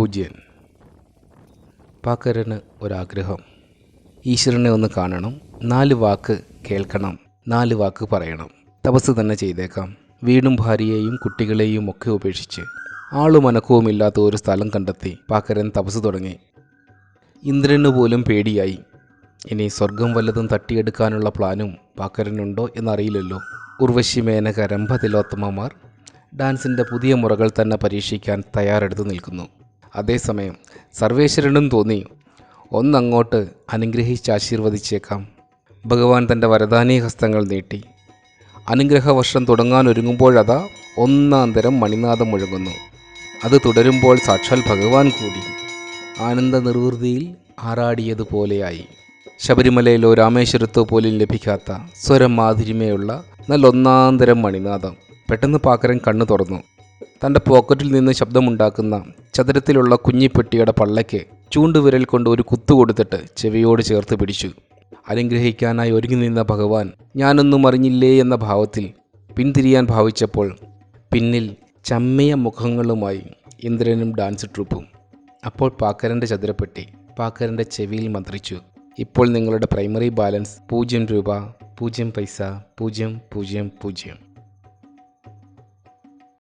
പൂജ്യൻ പാക്കരന് ഒരാഗ്രഹം. ഈശ്വരനെ ഒന്ന് കാണണം. നാല് വാക്ക് കേൾക്കണം. നാല് വാക്ക് പറയണം. തപസ് തന്നെ ചെയ്തേക്കാം. വീടും ഭാര്യയെയും കുട്ടികളെയും ഒക്കെ ഉപേക്ഷിച്ച്. ആളും അനക്കവുമില്ലാത്ത ഒരു സ്ഥലം കണ്ടെത്തി പാക്കരൻ തപസ് തുടങ്ങി. ഇന്ദ്രന് പോലും പേടിയായി. ഇനി സ്വർഗം വല്ലതും തട്ടിയെടുക്കാനുള്ള പ്ലാനും പാക്കരനുണ്ടോ എന്നറിയില്ലല്ലോ. ഉർവശി മേനക രംഭ തിലോത്തമമാർ ഡാൻസിന്റെ പുതിയ മുറകൾ തന്നെ പരീക്ഷിക്കാൻ തയ്യാറെടുത്ത് നിൽക്കുന്നു. അതേസമയം സർവേശ്വരനും തോന്നി ഒന്നങ്ങോട്ട് അനുഗ്രഹിച്ച് ആശീർവദിച്ചേക്കാം. ഭഗവാൻ തന്റെ വരദാനീ ഹസ്തങ്ങൾ നീട്ടി. അനുഗ്രഹവർഷം തുടങ്ങാൻ ഒരുങ്ങുമ്പോഴതാ ഒന്നാം തരം മണിനാഥം മുഴങ്ങുന്നു അത് തുടരുമ്പോൾ സാക്ഷാൽ ഭഗവാൻ കൂടി ആനന്ദ നിർവൃതിയിൽ ആറാടിയതുപോലെയായി. ശബരിമലയിലോ രാമേശ്വരത്തോ പോലും ലഭിക്കാത്ത സ്വരം മാധുര്യമേയുള്ള നല്ല ഒന്നാന്തരം മണിനാഥം പെട്ടെന്ന് പാക്കരൻ കണ്ണു തുറന്നു. തന്റെ പോക്കറ്റിൽ നിന്ന് ശബ്ദമുണ്ടാക്കുന്ന ചതുരത്തിലുള്ള കുഞ്ഞിപ്പെട്ടിയുടെ പള്ളയ്ക്ക് ചൂണ്ടുവിരൽ കൊണ്ട് ഒരു കുത്തു കൊടുത്തിട്ട് ചെവിയോട് ചേർത്ത് പിടിച്ചു. അനുഗ്രഹിക്കാനായി ഒരുങ്ങി നിന്ന ഭഗവാൻ ഞാനൊന്നും അറിഞ്ഞില്ലേ എന്ന ഭാവത്തിൽ പിന്തിരിയാൻ ഭാവിച്ചപ്പോൾ പിന്നിൽ ചമ്മിയ മുഖങ്ങളുമായി ഇന്ദ്രനും ഡാൻസ് ട്രൂപ്പും. അപ്പോൾ പാക്കരന്റെ ചതുരപ്പെട്ടി പാക്കരന്റെ ചെവിയിൽ മന്ത്രിച്ചു. ഇപ്പോൾ നിങ്ങളുടെ പ്രൈമറി ബാലൻസ് പൂജ്യം രൂപ പൂജ്യം പൈസ പൂജ്യം പൂജ്യം പൂജ്യം.